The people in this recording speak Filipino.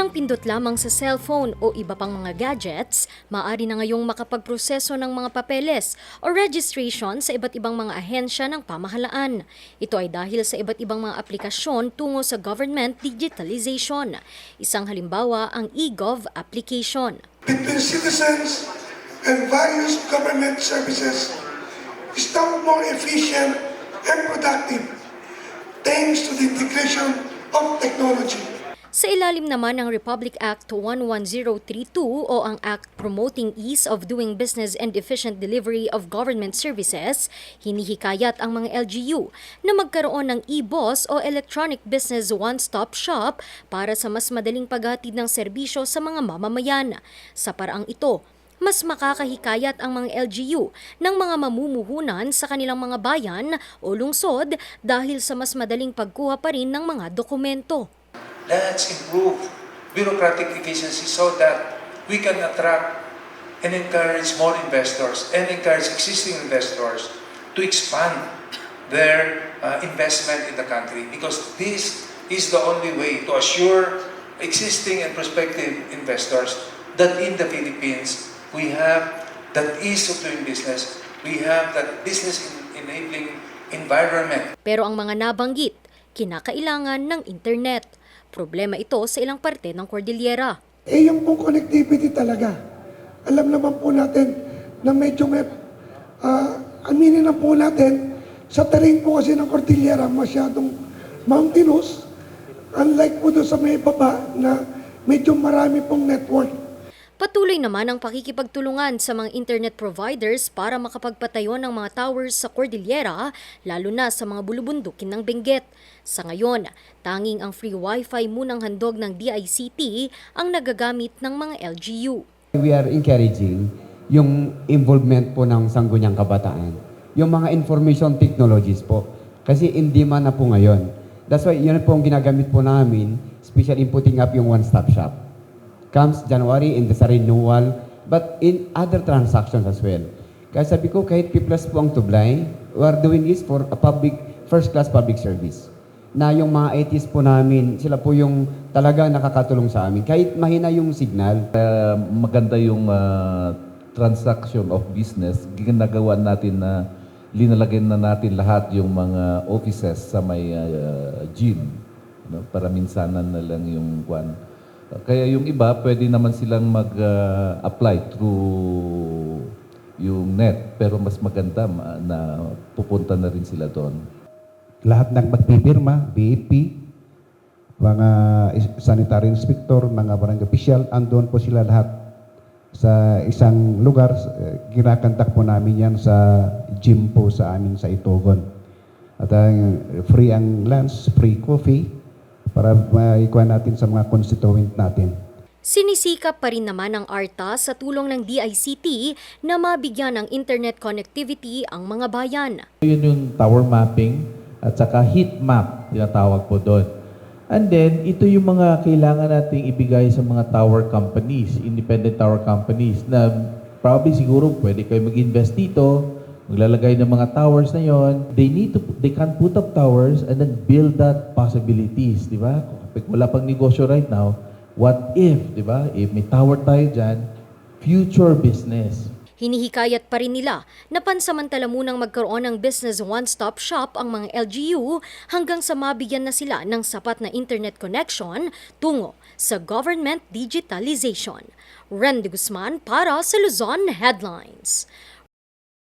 ilang pindot lamang sa cellphone o iba pang mga gadgets, maaari na ngayong makapagproseso ng mga papeles o registration sa iba't ibang mga ahensya ng pamahalaan. Ito ay dahil sa iba't ibang mga aplikasyon tungo sa government digitalization. Isang halimbawa ang eGov application. between citizens and various government services is now more efficient and productive thanks to the integration of technology. Sa ilalim naman ng Republic Act 11032 o ang Act Promoting Ease of Doing Business and Efficient Delivery of Government Services, hinihikayat ang mga LGU na magkaroon ng e-boss o Electronic Business One-Stop Shop para sa mas madaling paghatid ng serbisyo sa mga mamamayan. Sa paraang ito, mas makakahikayat ang mga LGU ng mga mamumuhunan sa kanilang mga bayan o lungsod dahil sa mas madaling pagkuha pa rin ng mga dokumento. Let's improve bureaucratic efficiency so that we can attract and encourage more investors and encourage existing investors to expand their uh, investment in the country because this is the only way to assure existing and prospective investors that in the Philippines we have that ease of doing business, we have that business enabling environment Pero ang mga nabanggit, kinakailangan ng internet. Problema ito sa ilang parte ng Cordillera. Eh yung pong connectivity talaga. Alam naman po natin na medyo may, ah, aminin na po natin, sa terrain po kasi ng Cordillera masyadong mountainous, unlike po doon sa may baba na medyo marami pong network. Patuloy naman ang pakikipagtulungan sa mga internet providers para makapagpatayo ng mga towers sa Cordillera, lalo na sa mga bulubundukin ng Benguet. Sa ngayon, tanging ang free wifi munang handog ng DICT ang nagagamit ng mga LGU. We are encouraging yung involvement po ng Sangguniang Kabataan. Yung mga information technologies po. Kasi in demand na po ngayon. That's why yun po ang ginagamit po namin, especially in putting up yung one-stop shop. Comes January and sa renewal, but in other transactions as well. Kaya sabi ko, kahit P plus po ang tublay, we are doing this for a public, first-class public service. Na yung mga ITs po namin, sila po yung talaga nakakatulong sa amin. Kahit mahina yung signal, Uh, maganda yung uh, transaction of business, ginagawa natin na linalagay na natin lahat yung mga offices sa may uh, gym. No? Para minsanan na lang yung kwan. Uh, kaya yung iba, pwede naman silang mag-apply through yung net. Pero mas maganda ma- na pupunta na rin sila doon. lahat ng magpipirma, BAP, mga sanitary inspector, mga barangay official, andun po sila lahat sa isang lugar. Eh, Ginakantak po namin yan sa gym po sa amin sa Itogon. At ang free ang lunch, free coffee, para maikuha natin sa mga constituent natin. Sinisikap pa rin naman ng ARTA sa tulong ng DICT na mabigyan ng internet connectivity ang mga bayan. Yun yung tower mapping at saka heat map, tinatawag po doon. And then, ito yung mga kailangan nating ibigay sa mga tower companies, independent tower companies, na probably siguro pwede kayo mag-invest dito, maglalagay ng mga towers na yon. They need to, they can put up towers and then build that possibilities, di ba? Kapag wala pang negosyo right now, what if, di ba? If may tower tayo dyan, future business. Hinihikayat pa rin nila na pansamantala munang magkaroon ng business one-stop shop ang mga LGU hanggang sa mabigyan na sila ng sapat na internet connection tungo sa government digitalization. Randy Guzman para sa Luzon Headlines.